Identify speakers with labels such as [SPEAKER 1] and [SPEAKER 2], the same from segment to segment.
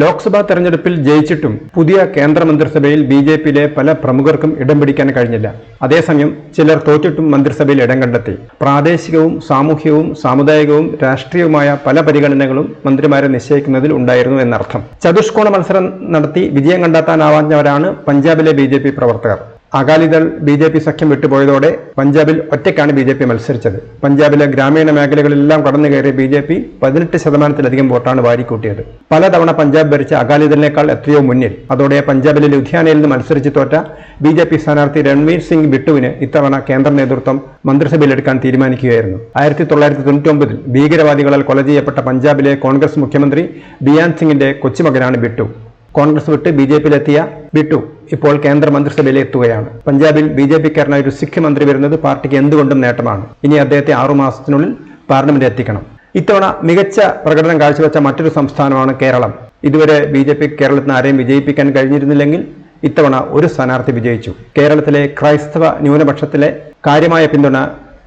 [SPEAKER 1] ലോക്സഭാ തെരഞ്ഞെടുപ്പിൽ ജയിച്ചിട്ടും പുതിയ കേന്ദ്രമന്ത്രിസഭയിൽ B J പിയിലെ പല പ്രമുഖർക്കും ഇടം പിടിക്കാൻ കഴിഞ്ഞില്ല. അതേസമയം ചിലർ തോറ്റിട്ടും മന്ത്രിസഭയിൽ ഇടം കണ്ടെത്തി. പ്രാദേശികവും സാമൂഹ്യവും സാമുദായികവും രാഷ്ട്രീയവുമായ പല പരിഗണനകളും മന്ത്രിമാരെ നിശ്ചയിക്കുന്നതിൽ ഉണ്ടായിരുന്നു എന്നർത്ഥം. ചതുഷ്കോണ മത്സരം നടത്തി വിജയം കണ്ടെത്താനാവാഞ്ഞവരാണ് പഞ്ചാബിലെ ബി പ്രവർത്തകർ. അകാലിദൾ ബി ജെ പി സഖ്യം വിട്ടുപോയതോടെ പഞ്ചാബിൽ ഒറ്റയ്ക്കാണ് ബി ജെ പി മത്സരിച്ചത്. പഞ്ചാബിലെ ഗ്രാമീണ മേഖലകളിലെല്ലാം കടന്നു കയറി ബി ജെ പി പതിനെട്ട് ശതമാനത്തിലധികം വോട്ടാണ് വാരിക്കൂട്ടിയത്. പലതവണ പഞ്ചാബ് ഭരിച്ച അകാലിദളിനേക്കാൾ എത്രയോ മുന്നിൽ. അതോടെ പഞ്ചാബിലെ ലുധിയാനയിൽ നിന്ന് മത്സരിച്ച് തോറ്റ ബി ജെ പി സ്ഥാനാർത്ഥി രൺവീർ സിംഗ് ബിട്ടുവിന് ഇത്തവണ കേന്ദ്ര നേതൃത്വം മന്ത്രിസഭയിലെടുക്കാൻ തീരുമാനിക്കുകയായിരുന്നു. ആയിരത്തി തൊള്ളായിരത്തി തൊണ്ണൂറ്റി ഒമ്പതിൽ ഭീകരവാദികളാൽ കൊല ചെയ്യപ്പെട്ട പഞ്ചാബിലെ കോൺഗ്രസ് മുഖ്യമന്ത്രി ബിയാൻ സിംഗിന്റെ കൊച്ചുമകനാണ് ബിട്ടു. കോൺഗ്രസ് വിട്ട് ബി ജെ പിയിലെത്തിയ ബിട്ടു. ഇപ്പോൾ കേന്ദ്ര മന്ത്രിസഭയിൽ എത്തുകയാണ്. പഞ്ചാബിൽ ബി ജെ പിക്കാരനായ ഒരു സിഖ് മന്ത്രി വരുന്നത് പാർട്ടിക്ക് എന്തുകൊണ്ടും നേട്ടമാണ്. ഇനി അദ്ദേഹത്തെ ആറുമാസത്തിനുള്ളിൽ പാർലമെന്റിൽ എത്തിക്കണം. ഇത്തവണ മികച്ച പ്രകടനം കാഴ്ചവെച്ച മറ്റൊരു സംസ്ഥാനമാണ് കേരളം. ഇതുവരെ ബി ജെ പി കേരളത്തിന് ആരെയും വിജയിപ്പിക്കാൻ കഴിഞ്ഞിരുന്നില്ലെങ്കിൽ ഇത്തവണ ഒരു സ്ഥാനാർത്ഥി വിജയിച്ചു. കേരളത്തിലെ ക്രൈസ്തവ ന്യൂനപക്ഷത്തിലെ കാര്യമായ പിന്തുണ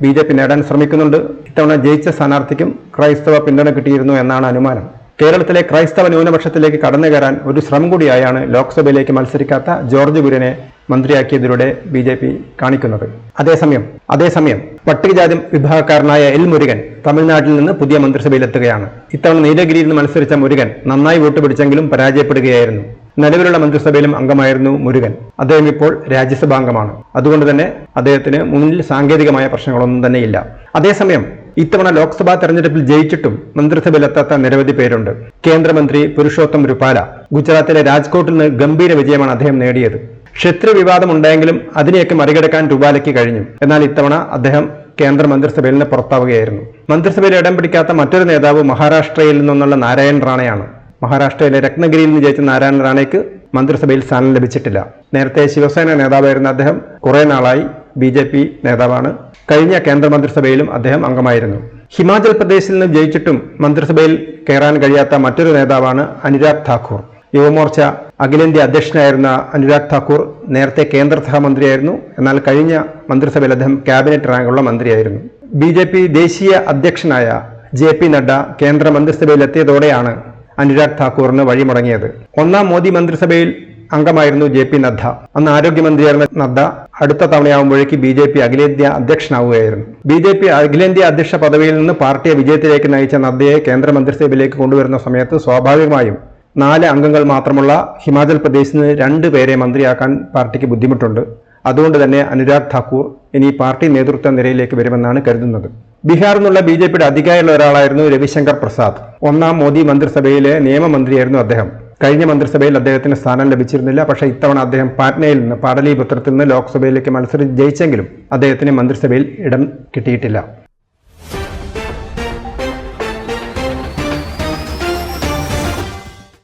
[SPEAKER 1] ബി ജെ പി നേടാൻ ശ്രമിക്കുന്നുണ്ട്. ഇത്തവണ ജയിച്ച സ്ഥാനാർത്ഥിക്കും ക്രൈസ്തവ പിന്തുണ കിട്ടിയിരുന്നു എന്നാണ് അനുമാനം. കേരളത്തിലെ ക്രൈസ്തവ ന്യൂനപക്ഷത്തിലേക്ക് കടന്നു കയറാൻ ഒരു ശ്രമം കൂടിയായാണ് ലോക്സഭയിലേക്ക് മത്സരിക്കാത്ത ജോർജ് കുര്യനെ മന്ത്രിയാക്കിയതിലൂടെ ബി ജെ പി കാണിക്കുന്നത്. അതേസമയം അതേസമയം പട്ടികജാതി വിഭാഗക്കാരനായ എൽ മുരുകൻ തമിഴ്നാട്ടിൽ നിന്ന് പുതിയ മന്ത്രിസഭയിലെത്തുകയാണ്. ഇത്തവണ നീലഗിരിയിൽ നിന്ന് മത്സരിച്ച മുരുകൻ നന്നായി വോട്ട് പിടിച്ചെങ്കിലും പരാജയപ്പെടുകയായിരുന്നു. നിലവിലുള്ള മന്ത്രിസഭയിലും അംഗമായിരുന്നു മുരുകൻ. അദ്ദേഹം ഇപ്പോൾ രാജ്യസഭാംഗമാണ്. അതുകൊണ്ട് തന്നെ അദ്ദേഹത്തിന് മുന്നിൽ സാങ്കേതികമായ പ്രശ്നങ്ങളൊന്നും തന്നെയില്ല. അതേസമയം ഇത്തവണ ലോക്സഭാ തെരഞ്ഞെടുപ്പിൽ ജയിച്ചിട്ടും മന്ത്രിസഭയിലെത്താത്ത നിരവധി പേരുണ്ട്. കേന്ദ്രമന്ത്രി പുരുഷോത്തം രുപാല ഗുജറാത്തിലെ രാജ്കോട്ടിൽ നിന്ന് ഗംഭീര വിജയമാണ് അദ്ദേഹം നേടിയത്. ക്ഷത്രിയ വിവാദം ഉണ്ടായെങ്കിലും അതിനെയൊക്കെ മറികടക്കാൻ രുപാലയ്ക്ക് കഴിഞ്ഞു. എന്നാൽ ഇത്തവണ അദ്ദേഹം കേന്ദ്ര മന്ത്രിസഭയിൽ നിന്ന് പുറത്താവുകയായിരുന്നു. മന്ത്രിസഭയിൽ ഇടം പിടിക്കാത്ത മറ്റൊരു നേതാവ് മഹാരാഷ്ട്രയിൽ നിന്നുള്ള നാരായൺ റാണയാണ്. മഹാരാഷ്ട്രയിലെ രത്നഗിരിയിൽ നിന്ന് ജയിച്ച നാരായണ റാണയ്ക്ക് മന്ത്രിസഭയിൽ സ്ഥാനം ലഭിച്ചിട്ടില്ല. നേരത്തെ ശിവസേന നേതാവായിരുന്ന അദ്ദേഹം കുറെ നാളായി ബി ജെ പി നേതാവാണ്. കഴിഞ്ഞ കേന്ദ്ര മന്ത്രിസഭയിലും അദ്ദേഹം അംഗമായിരുന്നു. ഹിമാചൽ പ്രദേശിൽ നിന്ന് ജയിച്ചിട്ടും മന്ത്രിസഭയിൽ കയറാൻ കഴിയാത്ത മറ്റൊരു നേതാവാണ് അനുരാഗ് താക്കൂർ. യുവമോർച്ച അഖിലേന്ത്യാ അധ്യക്ഷനായിരുന്ന അനുരാഗ് താക്കൂർ നേരത്തെ കേന്ദ്ര സഹമന്ത്രിയായിരുന്നു. എന്നാൽ കഴിഞ്ഞ മന്ത്രിസഭയിൽ അദ്ദേഹം ക്യാബിനറ്റ് റാങ്കുള്ള മന്ത്രിയായിരുന്നു. ബി ജെ പി ദേശീയ അധ്യക്ഷനായ ജെ പി നഡ്ഡ കേന്ദ്ര മന്ത്രിസഭയിലെത്തിയതോടെയാണ് അനുരാഗ് താക്കൂറിന് വഴിമുടങ്ങിയത്. ഒന്നാം മോദി മന്ത്രിസഭയിൽ അംഗമായിരുന്നു ജെ പി നദ്ദ അന്ന് ആരോഗ്യമന്ത്രിയായിരുന്ന നദ്ദ അടുത്ത തവണയാവുമ്പോഴേക്ക് ബി ജെ പി അഖിലേന്ത്യാ അധ്യക്ഷനാവുകയായിരുന്നു. ബി ജെ പി അഖിലേന്ത്യാ അധ്യക്ഷ പദവിയിൽ നിന്ന് പാർട്ടിയെ വിജയത്തിലേക്ക് നയിച്ച നദ്ദയെ കേന്ദ്ര മന്ത്രിസഭയിലേക്ക് കൊണ്ടുവരുന്ന സമയത്ത് സ്വാഭാവികമായും നാല് അംഗങ്ങൾ മാത്രമുള്ള ഹിമാചൽ പ്രദേശിൽ നിന്ന് രണ്ട് പേരെ മന്ത്രിയാക്കാൻ പാർട്ടിക്ക് ബുദ്ധിമുട്ടുണ്ട്. അതുകൊണ്ട് തന്നെ അനുരാഗ് ഠാക്കൂർ ഇനി പാർട്ടി നേതൃത്വ നിരയിലേക്ക് വരുമെന്നാണ് കരുതുന്നത്. ബീഹാറിൽ നിന്നുള്ള ബി ജെ പിയുടെ അധികാരമുള്ള ഒരാളായിരുന്നു രവിശങ്കർ പ്രസാദ്. ഒന്നാം മോദി മന്ത്രിസഭയിലെ നിയമമന്ത്രിയായിരുന്നു അദ്ദേഹം. കഴിഞ്ഞ മന്ത്രിസഭയിൽ അദ്ദേഹത്തിന് സ്ഥാനം ലഭിച്ചിരുന്നില്ല. പക്ഷേ ഇത്തവണ അദ്ദേഹം പാറ്റ്നയിൽ നിന്ന് പാടലീപുത്രത്തിൽ നിന്ന് ലോക്സഭയിലേക്ക് മത്സരിച്ച് ജയിച്ചെങ്കിലും അദ്ദേഹത്തിന് മന്ത്രിസഭയിൽ ഇടം കിട്ടിയിട്ടില്ല.